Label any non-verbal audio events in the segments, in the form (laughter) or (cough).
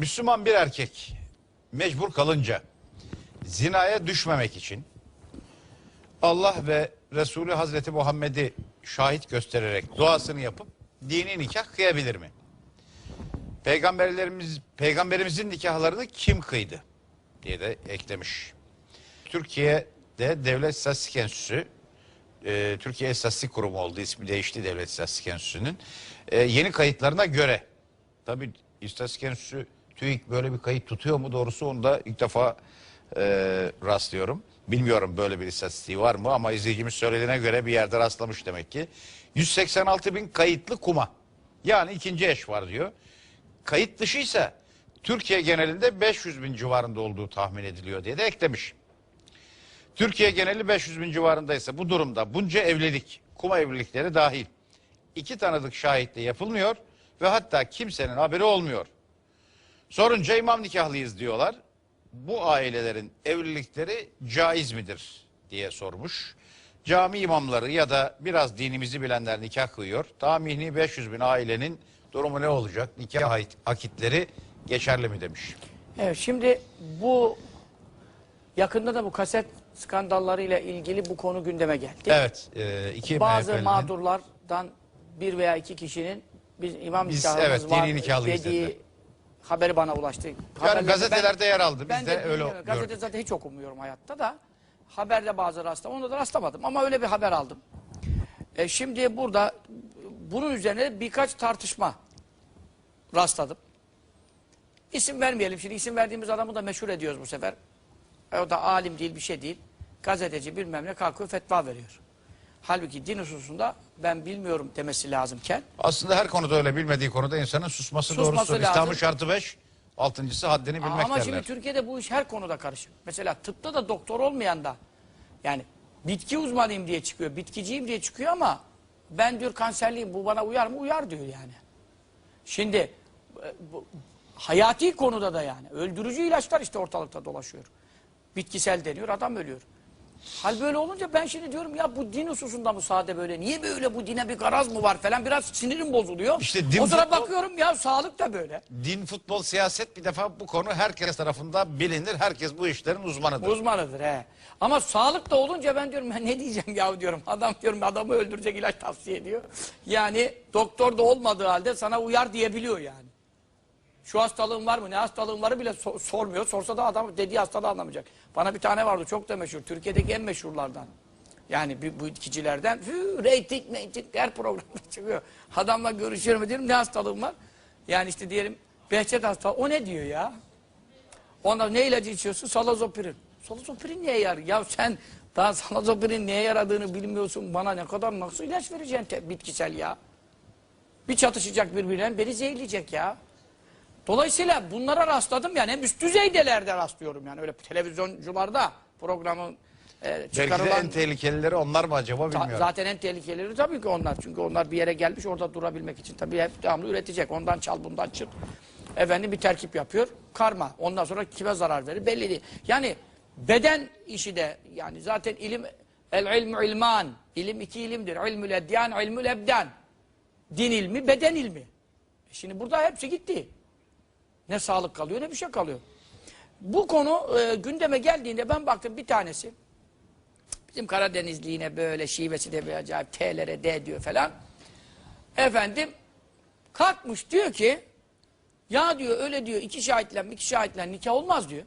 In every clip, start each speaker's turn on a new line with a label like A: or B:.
A: Müslüman bir erkek mecbur kalınca zinaya düşmemek için Allah ve Resulü Hazreti Muhammed'i şahit göstererek duasını yapıp dini nikah kıyabilir mi? Peygamberlerimiz peygamberimizin nikahlarını kim kıydı diye de eklemiş. Türkiye'de Devlet İstatistik Enstitüsü e, Türkiye İstatistik Kurumu oldu ismi değişti Devlet İstatistik Enstitüsü'nün E, yeni kayıtlarına göre tabi İstatistik Enstitüsü TÜİK böyle bir kayıt tutuyor mu doğrusu onu da ilk defa e, rastlıyorum. Bilmiyorum böyle bir istatistiği var mı ama izleyicimiz söylediğine göre bir yerde rastlamış demek ki. 186 bin kayıtlı kuma yani ikinci eş var diyor. Kayıt dışıysa Türkiye genelinde 500 bin civarında olduğu tahmin ediliyor diye de eklemiş. Türkiye geneli 500 bin civarındaysa bu durumda bunca evlilik, kuma evlilikleri dahil iki tanıdık şahitle yapılmıyor ve hatta kimsenin haberi olmuyor. Sorunca imam nikahlıyız diyorlar. Bu ailelerin evlilikleri caiz midir diye sormuş. Cami imamları ya da biraz dinimizi bilenler nikah kıyıyor. Tahmini 500 bin ailenin durumu ne olacak? Nikah akitleri geçerli mi demiş.
B: Evet şimdi bu yakında da bu kaset skandallarıyla ilgili bu konu gündeme geldi.
A: Evet. E, iki
B: Bazı
A: MHP'linin
B: mağdurlardan bir veya iki kişinin biz imam
A: Biz,
B: nikahımız
A: evet,
B: var dediği
A: dediler.
B: Haberi bana ulaştı.
A: yani
B: Haberlerde
A: gazetelerde yer aldı. Biz
B: ben
A: de, öyle
B: bilmiyorum. Gazete
A: gördük.
B: zaten hiç okumuyorum hayatta da. Haberde bazı rastlam. Onda da rastlamadım ama öyle bir haber aldım. E şimdi burada bunun üzerine birkaç tartışma rastladım. İsim vermeyelim şimdi. isim verdiğimiz adamı da meşhur ediyoruz bu sefer. E, o da alim değil bir şey değil. Gazeteci bilmem ne kalkıyor fetva veriyor. Halbuki din hususunda ben bilmiyorum demesi lazımken
A: Aslında her konuda öyle bilmediği konuda insanın susması,
B: Susması
A: doğrusu.
B: lazım.
A: İslam'ın şartı 5, altıncısı haddini bilmek
B: Ama
A: derler.
B: şimdi Türkiye'de bu iş her konuda karışık. Mesela tıpta da doktor olmayan da yani bitki uzmanıyım diye çıkıyor, bitkiciyim diye çıkıyor ama ben diyor kanserliyim bu bana uyar mı? Uyar diyor yani. Şimdi e, bu, hayati konuda da yani öldürücü ilaçlar işte ortalıkta dolaşıyor. Bitkisel deniyor adam ölüyor. Hal böyle olunca ben şimdi diyorum ya bu din hususunda mı sade böyle? Niye böyle bu dine bir garaz mı var falan biraz sinirim bozuluyor.
A: İşte din
B: o sıra
A: futbol-
B: bakıyorum ya sağlık da böyle.
A: Din, futbol, siyaset bir defa bu konu herkes tarafından bilinir. Herkes bu işlerin uzmanıdır.
B: Uzmanıdır he. Ama sağlık da olunca ben diyorum ben ne diyeceğim ya diyorum. Adam diyorum adamı öldürecek ilaç tavsiye ediyor. Yani doktor da olmadığı halde sana uyar diyebiliyor yani. Şu hastalığın var mı ne hastalığın varı bile so- sormuyor. Sorsa da adam dediği hastalığı anlamayacak. Bana bir tane vardı çok da meşhur. Türkiye'deki en meşhurlardan. Yani bu, itkicilerden. Reyting meyting her programda (laughs) çıkıyor. Adamla görüşüyorum diyorum ne hastalığın var? Yani işte diyelim Behçet hastalığı. O ne diyor ya? Ondan ne ilacı içiyorsun? Salazopirin. Salazopirin neye yarar? Ya sen daha salazopirin neye yaradığını bilmiyorsun. Bana ne kadar nasıl ilaç vereceksin bitkisel ya? Bir çatışacak birbirine beni zehirleyecek ya. Dolayısıyla bunlara rastladım yani hem üst düzeydelerde rastlıyorum yani öyle televizyoncularda programın e,
A: Belki de
B: çıkarılan
A: en tehlikelileri onlar mı acaba bilmiyorum.
B: Zaten en tehlikelileri tabii ki onlar. Çünkü onlar bir yere gelmiş orada durabilmek için tabii hep devamlı üretecek. Ondan çal bundan çır. Efendim bir terkip yapıyor. Karma. Ondan sonra kime zarar verir belli değil. Yani beden işi de yani zaten ilim el ilmu ilman. İlim iki ilimdir. İlmül edyan, ilmül ebdan. Din ilmi, beden ilmi. E Şimdi burada hepsi gitti. Ne sağlık kalıyor ne bir şey kalıyor. Bu konu e, gündeme geldiğinde ben baktım bir tanesi Bizim Karadenizli yine böyle şivesi de bir acayip T'lere D diyor falan. Efendim kalkmış diyor ki ya diyor öyle diyor iki şahitle iki şahitle nikah olmaz diyor.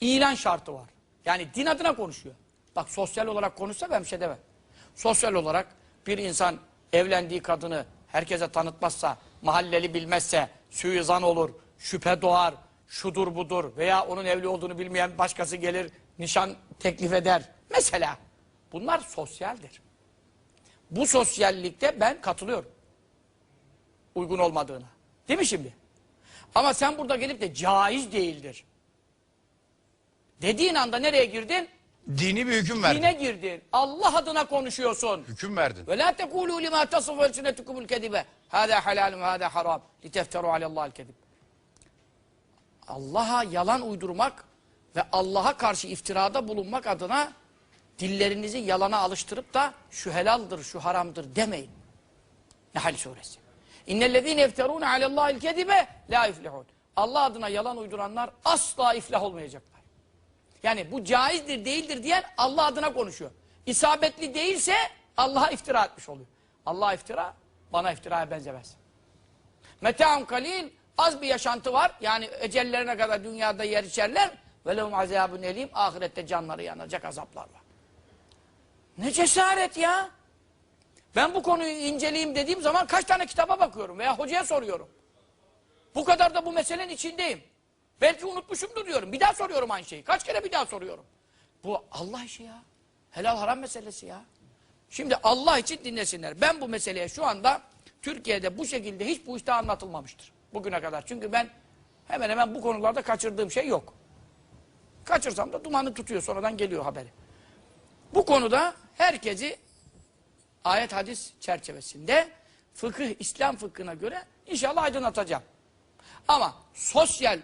B: İlan şartı var. Yani din adına konuşuyor. Bak sosyal olarak konuşsa ben bir şey demem. Sosyal olarak bir insan evlendiği kadını herkese tanıtmazsa, mahalleli bilmezse, suizan olur, şüphe doğar, şudur budur veya onun evli olduğunu bilmeyen başkası gelir, nişan teklif eder. Mesela bunlar sosyaldir. Bu sosyallikte ben katılıyorum. Uygun olmadığına. Değil mi şimdi? Ama sen burada gelip de caiz değildir. Dediğin anda nereye girdin?
A: Dini bir hüküm verdin.
B: Dine girdin. Allah adına konuşuyorsun.
A: Hüküm verdin.
B: Ve la tekulu lima tasifu elsinetukumul kedibe. Hâdâ halalun hâdâ haram. Litefteru alallâhil kedib. Allah'a yalan uydurmak ve Allah'a karşı iftirada bulunmak adına dillerinizi yalana alıştırıp da şu helaldir, şu haramdır demeyin. Nahl suresi. İnnellezîne yefterûne alallâhil kedibe la yuflihûn. Allah adına yalan uyduranlar asla iflah olmayacaklar. Yani bu caizdir değildir diyen Allah adına konuşuyor. İsabetli değilse Allah'a iftira etmiş oluyor. Allah iftira bana iftiraya benzemez. Meta'un kalil az bir yaşantı var. Yani ecellerine kadar dünyada yer içerler. Ve lehum azabun elim ahirette canları yanacak azaplar var. Ne cesaret ya. Ben bu konuyu inceleyeyim dediğim zaman kaç tane kitaba bakıyorum veya hocaya soruyorum. Bu kadar da bu meselenin içindeyim. Belki unutmuşumdur diyorum. Bir daha soruyorum aynı şeyi. Kaç kere bir daha soruyorum. Bu Allah işi ya. Helal haram meselesi ya. Şimdi Allah için dinlesinler. Ben bu meseleye şu anda Türkiye'de bu şekilde hiç bu işte anlatılmamıştır. Bugüne kadar. Çünkü ben hemen hemen bu konularda kaçırdığım şey yok. Kaçırsam da dumanı tutuyor. Sonradan geliyor haberi. Bu konuda herkesi ayet hadis çerçevesinde fıkıh, İslam fıkhına göre inşallah aydınlatacağım. Ama sosyal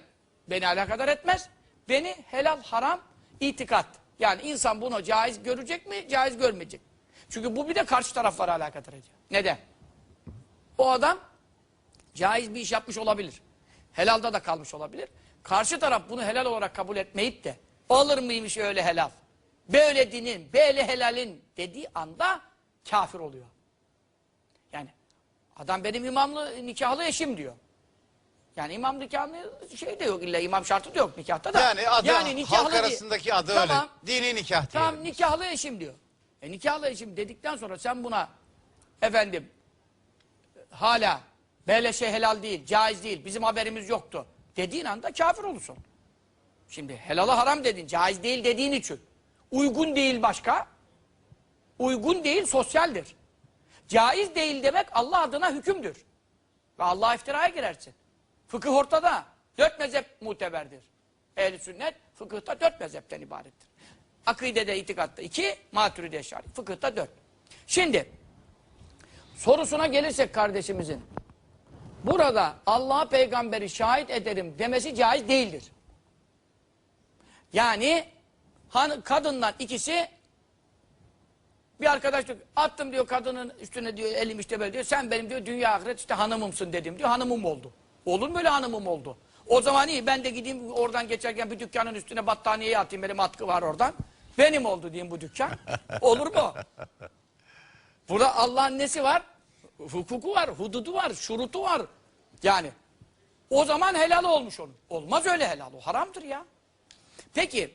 B: beni alakadar etmez. Beni helal haram itikat. Yani insan bunu caiz görecek mi, caiz görmeyecek. Çünkü bu bir de karşı taraflara alakadar ediyor. Neden? O adam caiz bir iş yapmış olabilir. Helalda da kalmış olabilir. Karşı taraf bunu helal olarak kabul etmeyip de olur muymuş öyle helal? Böyle dinin, böyle helalin dediği anda kafir oluyor. Yani adam benim imamlı nikahlı eşim diyor. Yani imam nikahlı şey de yok illa imam şartı da yok nikahta da.
A: Yani adı halk
B: diye-
A: arasındaki adı
B: Tamam,
A: öyle. Dini nikah diye.
B: Tamam nikahlı eşim diyor. E nikahlı eşim dedikten sonra sen buna efendim hala böyle şey helal değil, caiz değil, bizim haberimiz yoktu dediğin anda kafir olursun. Şimdi helala haram dedin, caiz değil dediğin için. Uygun değil başka. Uygun değil sosyaldir. Caiz değil demek Allah adına hükümdür. Ve Allah iftiraya girersin. Fıkıh ortada. Dört mezhep muteberdir. Ehl-i sünnet fıkıhta dört mezhepten ibarettir. Akidede, itikatta iki, maturide şari. Fıkıhta dört. Şimdi sorusuna gelirsek kardeşimizin burada Allah'a peygamberi şahit ederim demesi caiz değildir. Yani han, kadından ikisi bir arkadaş diyor, attım diyor kadının üstüne diyor elim işte böyle diyor. Sen benim diyor dünya ahiret işte hanımımsın dedim diyor. Hanımım oldu. Olur mu öyle hanımım oldu? O zaman iyi ben de gideyim oradan geçerken bir dükkanın üstüne battaniyeyi atayım. Benim atkı var oradan. Benim oldu diyeyim bu dükkan. Olur mu? Burada Allah'ın nesi var? Hukuku var, hududu var, şurutu var. Yani o zaman helal olmuş onun. Olmaz öyle helal. O haramdır ya. Peki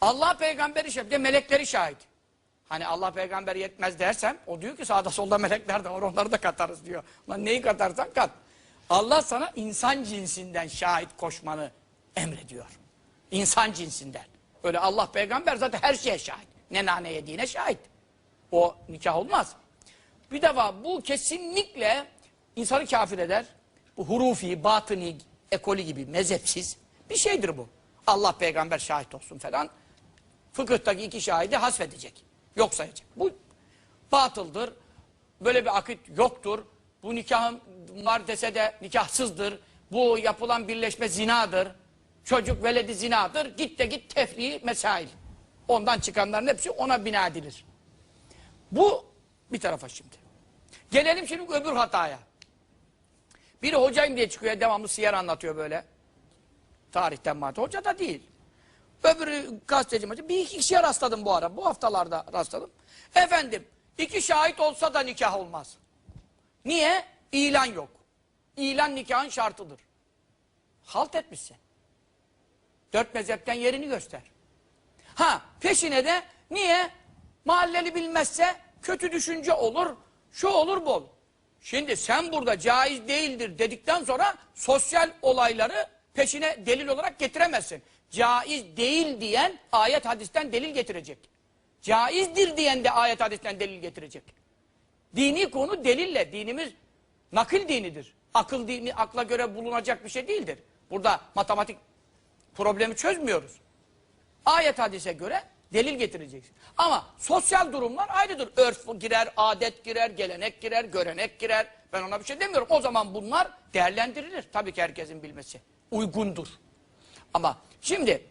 B: Allah peygamberi şahit, de melekleri şahit. Hani Allah peygamber yetmez dersem o diyor ki sağda solda melekler de var onları da katarız diyor. Lan neyi katarsan kat. Allah sana insan cinsinden şahit koşmanı emrediyor. İnsan cinsinden. Öyle Allah peygamber zaten her şeye şahit. Ne nane yediğine şahit. O nikah olmaz. Bir defa bu kesinlikle insanı kafir eder. Bu hurufi, batıni, ekoli gibi mezhepsiz bir şeydir bu. Allah peygamber şahit olsun falan. Fıkıhtaki iki şahidi hasfedecek. Yok sayacak. Bu batıldır. Böyle bir akit yoktur. Bu nikahım var dese de nikahsızdır. Bu yapılan birleşme zinadır. Çocuk veledi zinadır. Git de git tefriği mesail. Ondan çıkanların hepsi ona bina edilir. Bu bir tarafa şimdi. Gelelim şimdi öbür hataya. Biri hocayım diye çıkıyor devamlı siyer anlatıyor böyle. Tarihten madde. Hoca da değil. Öbürü gazeteci maçı. Bir iki kişiye rastladım bu ara. Bu haftalarda rastladım. Efendim iki şahit olsa da nikah olmaz. Niye? İlan yok. İlan nikahın şartıdır. Halt etmişsin. Dört mezhepten yerini göster. Ha peşine de niye? Mahalleli bilmezse kötü düşünce olur, şu olur bu olur. Şimdi sen burada caiz değildir dedikten sonra sosyal olayları peşine delil olarak getiremezsin. Caiz değil diyen ayet hadisten delil getirecek. Caizdir diyen de ayet hadisten delil getirecek. Dini konu delille. Dinimiz nakil dinidir. Akıl dini akla göre bulunacak bir şey değildir. Burada matematik problemi çözmüyoruz. Ayet hadise göre delil getireceksin. Ama sosyal durumlar ayrıdır. Örf girer, adet girer, gelenek girer, görenek girer. Ben ona bir şey demiyorum. O zaman bunlar değerlendirilir. Tabii ki herkesin bilmesi. Uygundur. Ama şimdi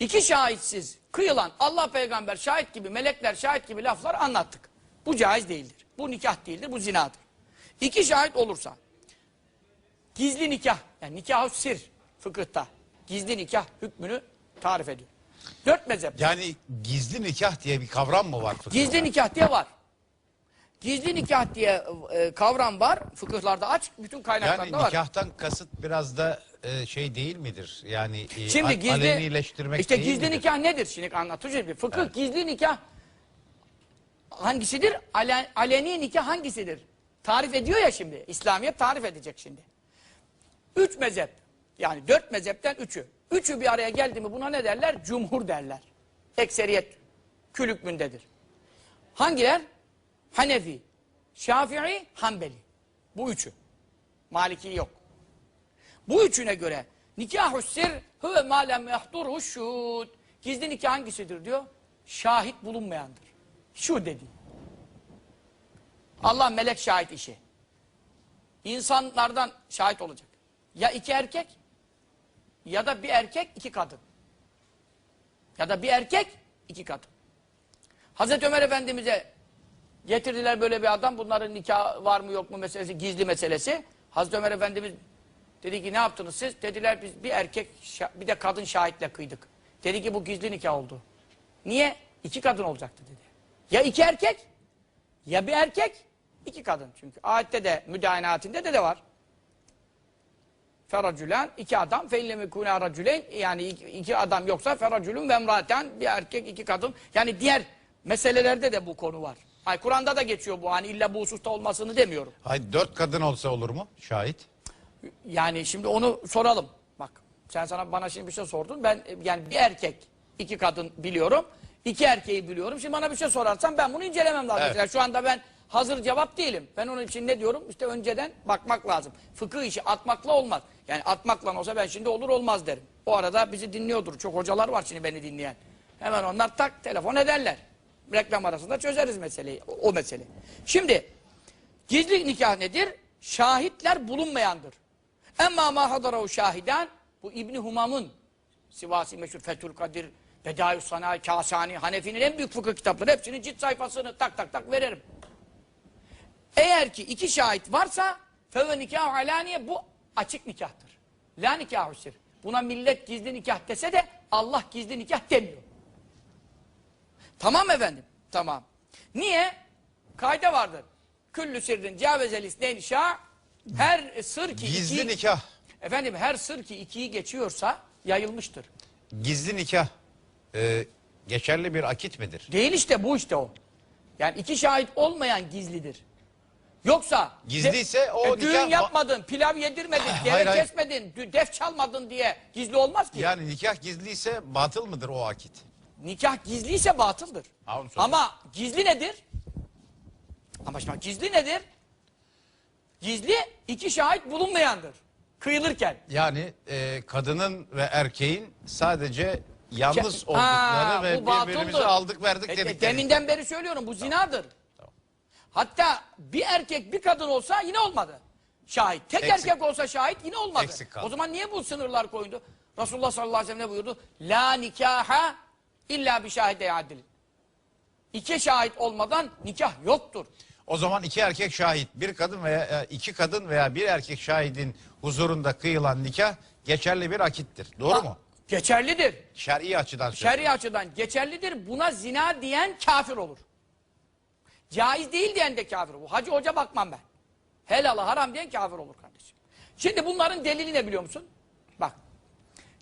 B: iki şahitsiz kıyılan Allah peygamber şahit gibi, melekler şahit gibi laflar anlattık. Bu caiz değildir. Bu nikah değildir, bu zinadır. İki şahit olursa gizli nikah. Yani nikah sir fıkıhta. Gizli nikah hükmünü tarif ediyor. Dört mezhep.
A: Yani gizli nikah diye bir kavram mı var fıkıhta?
B: Gizli nikah diye var. Gizli nikah diye e, kavram var. Fıkıhlarda aç. Bütün
A: Yani
B: kaynaklarda var.
A: nikahtan kasıt biraz da e, şey değil midir? Yani e,
B: Şimdi gizli
A: alenileştirmek
B: işte
A: değil
B: gizli
A: midir?
B: nikah nedir? Şimdi anlatacağız bir. Fıkıh gizli nikah hangisidir? Alen, aleni nikah hangisidir? Tarif ediyor ya şimdi. İslamiyet tarif edecek şimdi. Üç mezhep. Yani dört mezhepten üçü. Üçü bir araya geldi mi buna ne derler? Cumhur derler. Ekseriyet kül hükmündedir. Hangiler? Hanefi, Şafii, Hanbeli. Bu üçü. Maliki yok. Bu üçüne göre nikahü sir huve ma lem yahdurhu şuhud. Gizli nikah hangisidir diyor? Şahit bulunmayandır. Şu dedi. Allah melek şahit işi. İnsanlardan şahit olacak. Ya iki erkek ya da bir erkek iki kadın. Ya da bir erkek iki kadın. Hazreti Ömer Efendimiz'e getirdiler böyle bir adam. Bunların nikah var mı yok mu meselesi gizli meselesi. Hazreti Ömer Efendimiz dedi ki ne yaptınız siz? Dediler biz bir erkek bir de kadın şahitle kıydık. Dedi ki bu gizli nikah oldu. Niye? İki kadın olacaktı dedi. Ya iki erkek ya bir erkek iki kadın. Çünkü ayette de müdahinatinde de de var. Feracülen iki adam feillemi kuna racülen yani iki, adam yoksa feracülün ve emraten bir erkek iki kadın. Yani diğer meselelerde de bu konu var. Ay Kur'an'da da geçiyor bu hani illa bu hususta olmasını demiyorum.
A: Hayır, dört kadın olsa olur mu şahit?
B: Yani şimdi onu soralım. Bak sen sana bana şimdi bir şey sordun. Ben yani bir erkek iki kadın biliyorum. iki erkeği biliyorum. Şimdi bana bir şey sorarsan ben bunu incelemem lazım.
A: Evet.
B: Mesela şu anda ben hazır cevap değilim. Ben onun için ne diyorum? İşte önceden bakmak lazım. Fıkıh işi atmakla olmaz. Yani atmakla olsa ben şimdi olur olmaz derim. O arada bizi dinliyordur. Çok hocalar var şimdi beni dinleyen. Hemen onlar tak telefon ederler. Reklam arasında çözeriz meseleyi. O, o mesele. Şimdi Gizli nikah nedir? Şahitler bulunmayandır. Emma ma hadarahu şahiden bu İbni Humam'ın Sivasi meşhur Fethül Kadir, Bedayü Sanayi, Kasani, Hanefi'nin en büyük fıkıh kitapları hepsinin cilt sayfasını tak tak tak veririm. Eğer ki iki şahit varsa feve nikah alaniye bu açık nikahtır. La nikahü sir. Buna millet gizli nikah dese de Allah gizli nikah demiyor. Tamam efendim? Tamam. Niye? Kayda vardır. Küllü sirrin cavezel isneyn her sır ki
A: Gizli
B: iki-
A: nikah.
B: Efendim her sır ki ikiyi geçiyorsa yayılmıştır.
A: Gizli nikah e, geçerli bir akit midir?
B: Değil işte bu işte o. Yani iki şahit olmayan gizlidir. Yoksa
A: Gizliyse o
B: e, düğün
A: nikah-
B: yapmadın, pilav yedirmedin, deve
A: Hayır,
B: kesmedin, dü- def çalmadın diye gizli olmaz ki.
A: Yani nikah gizliyse batıl mıdır o akit?
B: Nikah gizliyse batıldır.
A: Ha, onu soruyorum.
B: Ama gizli nedir? Ama şimdi gizli nedir? Gizli iki şahit bulunmayandır. Kıyılırken.
A: Yani e, kadının ve erkeğin sadece yalnız
B: Ke-
A: oldukları
B: Ha,
A: ve
B: bu batıldır.
A: birbirimize aldık verdik
B: E, e,
A: dedikleri.
B: deminden beri söylüyorum bu zinadır. Hatta bir erkek bir kadın olsa yine olmadı. Şahit. Tek
A: Eksik.
B: erkek olsa şahit yine olmadı.
A: Eksik kaldı.
B: O zaman niye bu sınırlar koydu? Resulullah sallallahu aleyhi ve sellem ne buyurdu? La nikaha illa bir şahide adil. İki şahit olmadan nikah yoktur.
A: O zaman iki erkek şahit, bir kadın veya e, iki kadın veya bir erkek şahidin huzurunda kıyılan nikah geçerli bir akittir. Doğru
B: Ha,
A: mu?
B: Geçerlidir.
A: Şer'i açıdan.
B: Şer'i açıdan geçerlidir. Buna zina diyen kafir olur. Caiz değil diyen de kafir olur. Hacı hoca bakmam ben. Helala haram diyen kafir olur kardeşim. Şimdi bunların delili ne biliyor musun? Bak.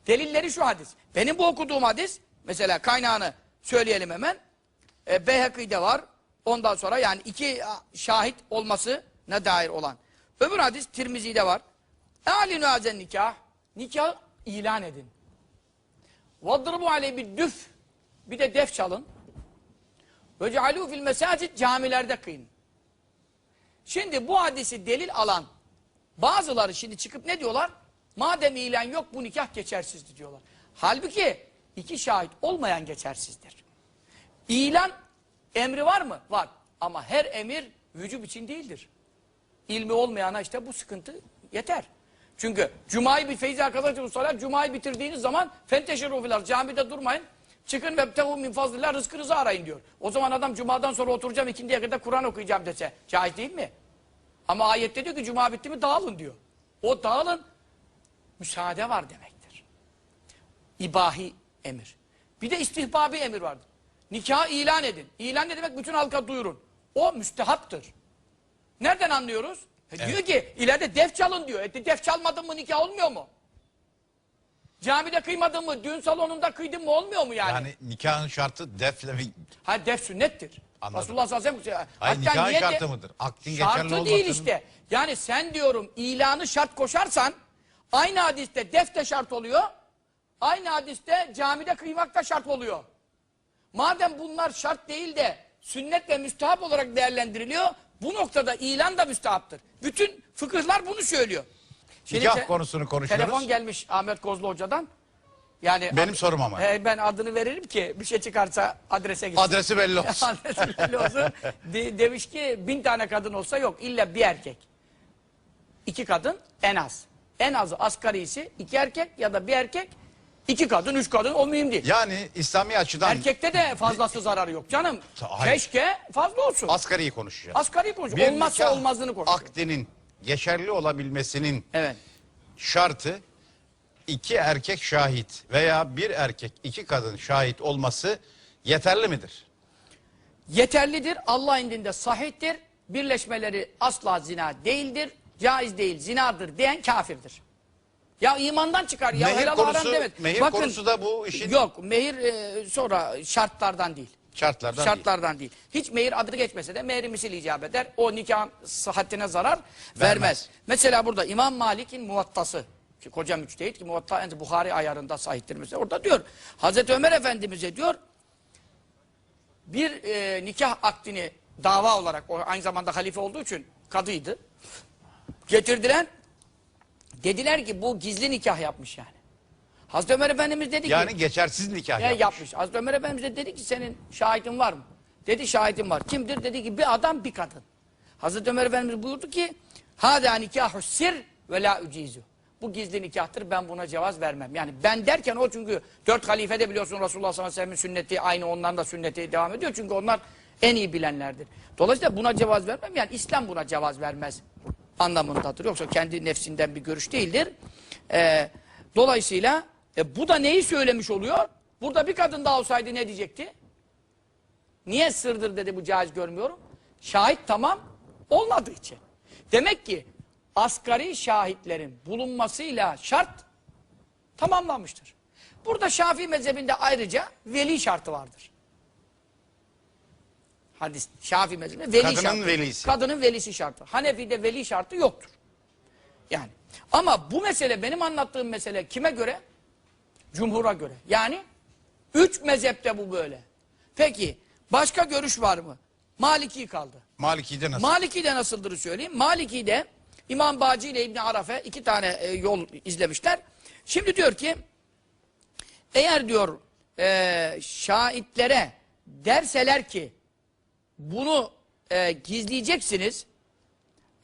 B: Delilleri şu hadis. Benim bu okuduğum hadis mesela kaynağını söyleyelim hemen. E, Beyhekî'de var. Ondan sonra yani iki şahit olmasına dair olan. Öbür hadis Tirmizi'de var. Alinu azen nikah. Nikah ilan edin. Vadribu aleyhi bir düf. Bir de def çalın. Ve cealû fil camilerde kıyın. Şimdi bu hadisi delil alan bazıları şimdi çıkıp ne diyorlar? Madem ilan yok bu nikah geçersizdir diyorlar. Halbuki iki şahit olmayan geçersizdir. İlan emri var mı? Var. Ama her emir vücub için değildir. İlmi olmayana işte bu sıkıntı yeter. Çünkü Cuma'yı bir feyzi arkadaşlar Cuma'yı bitirdiğiniz zaman fenteşeru filar camide durmayın. Çıkın ve tehu min fazlillah rızkınızı arayın diyor. O zaman adam Cuma'dan sonra oturacağım ikindiye kadar Kur'an okuyacağım dese caiz değil mi? Ama ayette diyor ki Cuma bitti mi dağılın diyor. O dağılın müsaade var demektir. İbahi emir. Bir de istihbabi emir vardır. Nikahı ilan edin. İlan ne demek? Bütün halka duyurun. O müstehaptır. Nereden anlıyoruz? E Diyor ki ileride def çalın diyor. E def çalmadın mı nikah olmuyor mu? Camide kıymadın mı, düğün salonunda kıydın mı olmuyor mu yani?
A: Yani nikahın şartı defle mi?
B: Ha def sünnettir.
A: Anladım.
B: Resulullah sallallahu aleyhi ve sellem.
A: Hayır,
B: Hatta
A: nikahın
B: niye de-
A: şartı mıdır? Akdin geçerli
B: Şartı değil işte. Yani sen diyorum ilanı şart koşarsan aynı hadiste def de şart oluyor. Aynı hadiste camide kıymak da şart oluyor. Madem bunlar şart değil de sünnet ve müstahap olarak değerlendiriliyor, bu noktada ilan da müstahaptır. Bütün fıkıhlar bunu söylüyor.
A: Nikah
B: te-
A: konusunu konuşuyoruz.
B: Telefon gelmiş Ahmet Kozlu Hocadan. Yani
A: Benim sorum ama.
B: He, ben adını veririm ki bir şey çıkarsa adrese gitsin.
A: Adresi belli (laughs) olsun.
B: Adresi belli olsun. De- demiş ki bin tane kadın olsa yok illa bir erkek. İki kadın en az. En azı asgarisi iki erkek ya da bir erkek iki kadın üç kadın o mühim değil.
A: Yani İslami açıdan
B: Erkekte de fazlası zararı yok canım.
A: Hayır.
B: Keşke fazla olsun.
A: asgariyi konuşacağız.
B: Asgari konuş.
A: Bir
B: Olmazsa
A: nikah
B: olmazını konuş.
A: Akdinin geçerli olabilmesinin
B: Evet.
A: şartı iki erkek şahit veya bir erkek iki kadın şahit olması yeterli midir?
B: Yeterlidir. Allah indinde sahihtir. Birleşmeleri asla zina değildir. Caiz değil, zinadır diyen kafirdir. Ya imandan çıkar ya
A: Mehir
B: helal
A: konusu-
B: haram demez.
A: mehir konusu da bu işin-
B: Yok mehir e, sonra şartlardan değil.
A: Şartlardan değil.
B: Şartlardan değil. Hiç mehir adı geçmese de mehri misil icap eder. O nikahın sıhhatine zarar vermez.
A: Vermez.
B: Mesela burada İmam Malik'in muvattası. Ki koca müçtehit ki muvatta en Bukhari ayarında sahiptir mesela. Orada diyor Hazreti Ömer Efendimiz'e diyor bir e, nikah akdini dava olarak o aynı zamanda halife olduğu için kadıydı. Getirdiler. Dediler ki bu gizli nikah yapmış yani. Hazreti Ömer Efendimiz dedi ki
A: Yani geçersiz nikah
B: ya
A: yapmış.
B: yapmış. Hazreti Ömer Efendimiz de dedi ki senin şahidin var mı? Dedi şahidim var. Kimdir? Dedi ki bir adam bir kadın. Hazreti Ömer Efendimiz buyurdu ki Hâdâ nikâhu sir ve la ücîzü. Bu gizli nikahtır ben buna cevaz vermem. Yani ben derken o çünkü dört halifede biliyorsun Resulullah sallallahu aleyhi ve sellem'in sünneti aynı onların da sünneti devam ediyor. Çünkü onlar en iyi bilenlerdir. Dolayısıyla buna cevaz vermem. Yani İslam buna cevaz vermez anlamındadır. Yoksa kendi nefsinden bir görüş değildir. Ee, dolayısıyla e, bu da neyi söylemiş oluyor? Burada bir kadın daha olsaydı ne diyecekti? Niye sırdır dedi bu caiz görmüyorum? Şahit tamam olmadığı için. Demek ki asgari şahitlerin bulunmasıyla şart tamamlanmıştır. Burada Şafii mezhebinde ayrıca veli şartı vardır. Hadis Şafii mezhebinde veli
A: Kadının
B: şartı.
A: velisi.
B: Kadının velisi şartı. Hanefi'de veli şartı yoktur. Yani ama bu mesele benim anlattığım mesele kime göre? Cumhur'a göre. Yani üç mezhepte bu böyle. Peki başka görüş var mı? Maliki kaldı.
A: Maliki'de nasıl?
B: Maliki'de nasıldır söyleyeyim. Maliki'de İmam Bağcı ile İbni Arafe iki tane e, yol izlemişler. Şimdi diyor ki eğer diyor e, şahitlere derseler ki bunu e, gizleyeceksiniz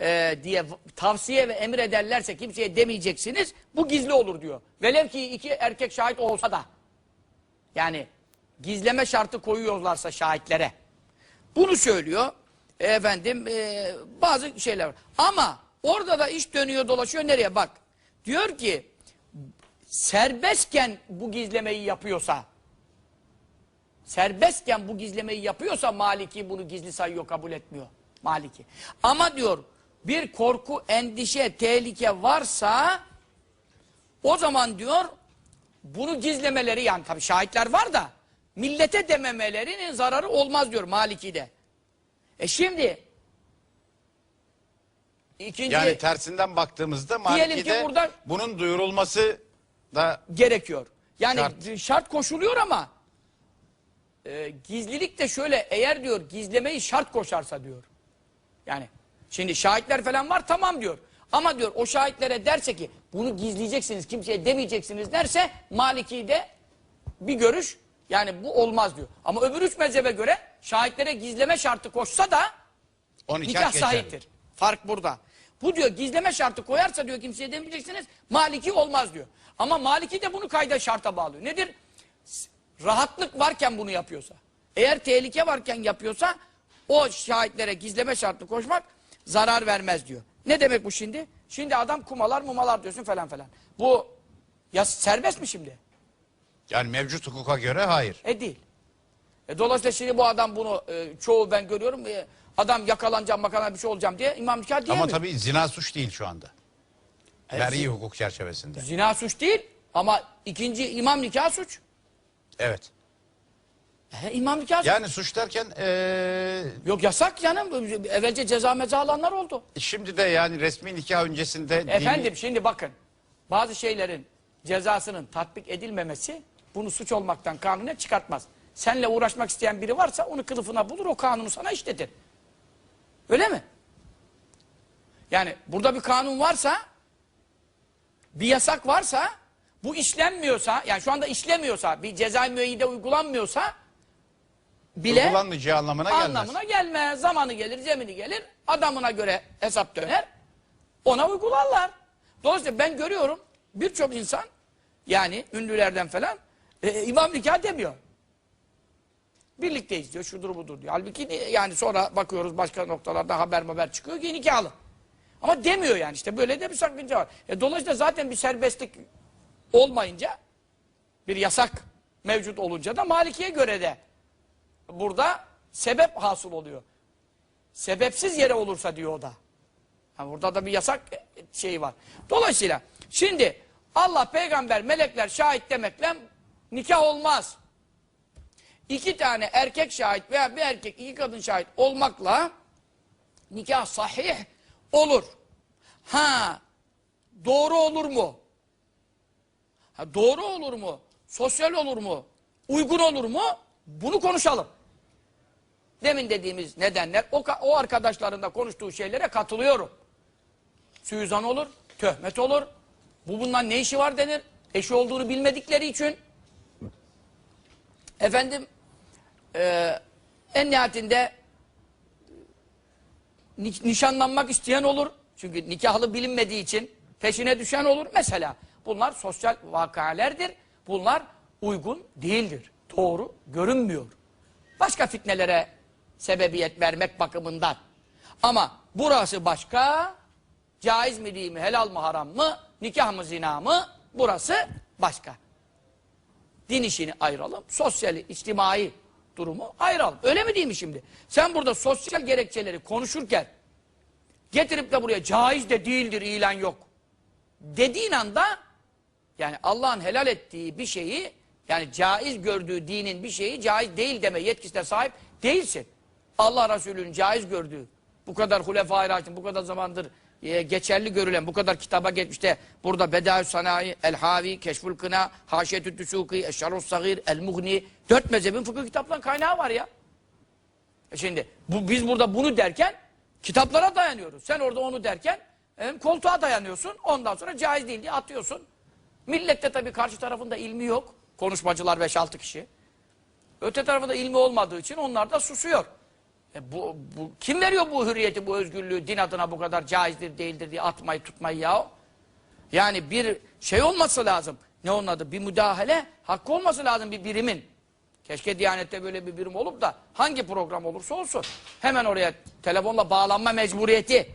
B: e, diye tavsiye ve emir ederlerse kimseye demeyeceksiniz bu gizli olur diyor. Velev ki iki erkek şahit olsa da yani gizleme şartı koyuyorlarsa şahitlere. Bunu söylüyor. E, Efendim e, bazı şeyler var. Ama orada da iş dönüyor dolaşıyor nereye bak. Diyor ki serbestken bu gizlemeyi yapıyorsa serbestken bu gizlemeyi yapıyorsa Maliki bunu gizli sayıyor kabul etmiyor. Maliki. Ama diyor bir korku, endişe, tehlike varsa o zaman diyor bunu gizlemeleri yani tabii şahitler var da millete dememelerinin zararı olmaz diyor Maliki'de. E şimdi ikinci
A: Yani tersinden baktığımızda Maliki'de
B: burada-
A: bunun duyurulması da
B: gerekiyor. Yani
A: Şart.
B: şart, koşuluyor ama e, gizlilik de şöyle eğer diyor gizlemeyi şart koşarsa diyor. Yani şimdi şahitler falan var tamam diyor. Ama diyor o şahitlere derse ki bunu gizleyeceksiniz kimseye demeyeceksiniz derse Maliki'de bir görüş yani bu olmaz diyor. Ama öbür üç mezhebe göre şahitlere gizleme şartı koşsa da
A: 12
B: nikah sahiptir. Fark burada. Bu diyor gizleme şartı koyarsa diyor kimseye demeyeceksiniz. Maliki olmaz diyor. Ama Maliki de bunu kayda şarta bağlıyor. Nedir? Rahatlık varken bunu yapıyorsa. Eğer tehlike varken yapıyorsa o şahitlere gizleme şartı koşmak zarar vermez diyor. Ne demek bu şimdi? Şimdi adam kumalar mumalar diyorsun falan falan. Bu ya serbest mi şimdi?
A: Yani mevcut hukuka göre hayır.
B: E değil. E dolayısıyla şimdi bu adam bunu e, çoğu ben görüyorum. E, adam yakalanacağım makalan bir şey olacağım diye imam nikah diyemiyor.
A: Ama tabii zina suç değil şu anda.
B: E,
A: Vergi hukuk çerçevesinde.
B: Zina suç değil ama ikinci imam nikah suç.
A: Evet.
B: E, imam suç.
A: Yani suç derken eee,
B: Yok yasak canım. Evvelce ceza meza alanlar oldu.
A: şimdi de yani resmi nikah öncesinde dini-
B: Efendim şimdi bakın. Bazı şeylerin cezasının tatbik edilmemesi bunu suç olmaktan kanuna çıkartmaz. Senle uğraşmak isteyen biri varsa onu kılıfına bulur o kanunu sana işletir. Öyle mi? Yani burada bir kanun varsa bir yasak varsa bu işlenmiyorsa yani şu anda işlemiyorsa bir ceza müeyyide uygulanmıyorsa bile
A: uygulanmayacağı anlamına gelmez.
B: anlamına gelmez. Zamanı gelir, zemini gelir. Adamına göre hesap döner. Ona uygularlar. Dolayısıyla ben görüyorum birçok insan yani ünlülerden falan e, imam nikah demiyor. Birlikteyiz diyor, şudur budur diyor. Halbuki ni- yani sonra bakıyoruz başka noktalarda haber haber çıkıyor ki nikahlı. Ama demiyor yani işte böyle de bir sakınca var. E, dolayısıyla zaten bir serbestlik olmayınca bir yasak mevcut olunca da Maliki'ye göre de burada sebep hasıl oluyor. Sebepsiz yere olursa diyor o da. Ha, burada da bir yasak şeyi var. Dolayısıyla şimdi Allah, peygamber, melekler şahit demekle nikah olmaz. İki tane erkek şahit veya bir erkek iki kadın şahit olmakla nikah sahih olur. Ha doğru olur mu? Ha, doğru olur mu? Sosyal olur mu? Uygun olur mu? Bunu konuşalım. Demin dediğimiz nedenler o, o arkadaşların da konuştuğu şeylere katılıyorum. Suizan olur, töhmet olur. Bu bundan ne işi var denir. Eşi olduğunu bilmedikleri için. Efendim eee, en nihayetinde ni- nişanlanmak isteyen olur. Çünkü nikahlı bilinmediği için peşine düşen olur. Mesela bunlar sosyal vakalerdir. Bunlar uygun değildir. Doğru görünmüyor. Başka fitnelere sebebiyet vermek bakımından. Ama burası başka. Caiz mi değil mi, helal mı haram mı, nikah mı zina mı? Burası başka. Din işini ayıralım. Sosyali, içtimai durumu ayıralım. Öyle mi değil mi şimdi? Sen burada sosyal gerekçeleri konuşurken getirip de buraya caiz de değildir ilan yok. Dediğin anda yani Allah'ın helal ettiği bir şeyi yani caiz gördüğü dinin bir şeyi caiz değil deme yetkisine sahip değilsin. Allah Resulü'nün caiz gördüğü bu kadar hulefai raşidin bu kadar zamandır e, geçerli görülen bu kadar kitaba geçmiş de burada Bedaü Sanayi, El Havi, Keşful Kına, Haşiyetü Düsuki, Eşşarus Sagir, El Mughni dört mezhebin fıkıh kitaplarının kaynağı var ya. E şimdi bu, biz burada bunu derken kitaplara dayanıyoruz. Sen orada onu derken e, koltuğa dayanıyorsun. Ondan sonra caiz değil diye atıyorsun. Millette tabii karşı tarafında ilmi yok. Konuşmacılar 5-6 kişi. Öte tarafında ilmi olmadığı için onlar da susuyor. E bu, bu, kim veriyor bu hürriyeti, bu özgürlüğü din adına bu kadar caizdir değildir diye atmayı tutmayı ya? Yani bir şey olması lazım. Ne onun adı? Bir müdahale hakkı olması lazım bir birimin. Keşke Diyanet'te böyle bir birim olup da hangi program olursa olsun hemen oraya telefonla bağlanma mecburiyeti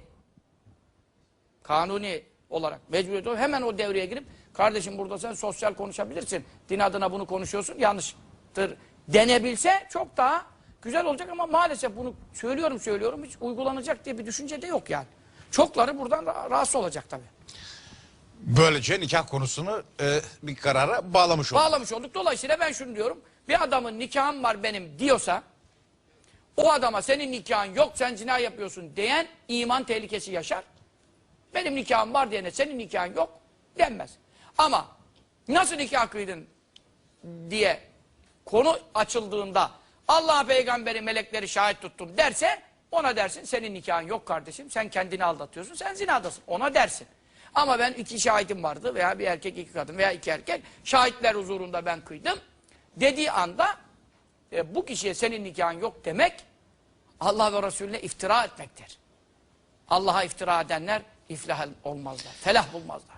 B: kanuni olarak mecburiyeti olarak hemen o devreye girip kardeşim burada sen sosyal konuşabilirsin. Din adına bunu konuşuyorsun yanlıştır denebilse çok daha güzel olacak ama maalesef bunu söylüyorum söylüyorum hiç uygulanacak diye bir düşünce de yok yani. Çokları buradan ra- rahatsız olacak tabii.
A: Böylece nikah konusunu e, bir karara bağlamış olduk.
B: Bağlamış olduk. Dolayısıyla ben şunu diyorum. Bir adamın nikahım var benim diyorsa o adama senin nikahın yok sen zina yapıyorsun diyen iman tehlikesi yaşar. Benim nikahım var diyene senin nikahın yok denmez. Ama nasıl nikah kıydın diye konu açıldığında Allah peygamberi melekleri şahit tuttum derse ona dersin senin nikahın yok kardeşim sen kendini aldatıyorsun sen zinadasın ona dersin. Ama ben iki şahidim vardı veya bir erkek iki kadın veya iki erkek şahitler huzurunda ben kıydım dediği anda e, bu kişiye senin nikahın yok demek Allah ve Resulüne iftira etmektir. Allah'a iftira edenler iflah olmazlar, felah bulmazlar.